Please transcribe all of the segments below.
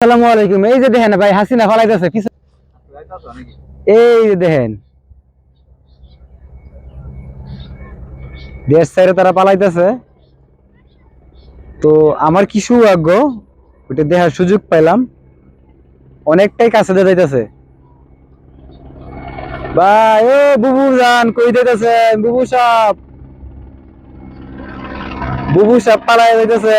আসসালামু আলাইকুম। এই যে দেখেন ভাই, হাসিনা ফলাইতেছে পিছনে এই যে দেখেন। দেশ তারা পালাইতেছে। তো আমার কি সৌভাগ্য, ওটা দেখার সুযোগ পাইলাম। অনেকটাই কাছে যাইতেছে। ভাই, ও বুবু যান কই যাইতেছেন? বুবু সাপ বুবু সাপ পালাই যাইতেছে!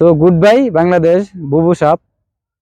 তো গুড বাই বাংলাদেশ বুবু সাপ।